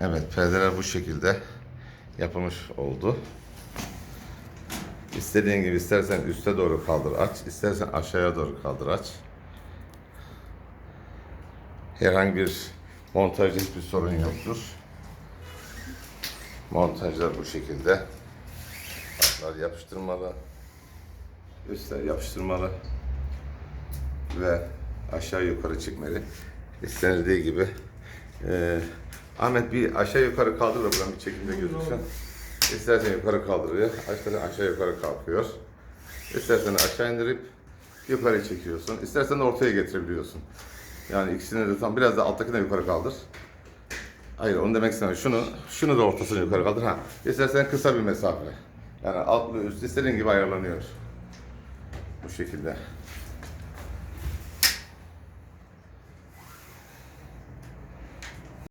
Evet perdeler bu şekilde yapılmış oldu. İstediğin gibi istersen üste doğru kaldır aç, istersen aşağıya doğru kaldır aç. Herhangi bir montajda hiçbir sorun yoktur. Montajlar bu şekilde. Altlar yapıştırmalı. Üstler yapıştırmalı. Ve aşağı yukarı çıkmalı. İstenildiği gibi. Ee, Ahmet bir aşağı yukarı kaldır da buradan bir çekimde gözüksün. İstersen yukarı kaldırıyor. İstersen aşağı yukarı kalkıyor. İstersen aşağı indirip yukarı çekiyorsun. İstersen de ortaya getirebiliyorsun. Yani ikisini de tam biraz da alttakini yukarı kaldır. Hayır onu demek istemiyorum. Şunu, şunu da ortasını yukarı kaldır. Ha. İstersen kısa bir mesafe. Yani alt ve üst istediğin gibi ayarlanıyor. Bu şekilde.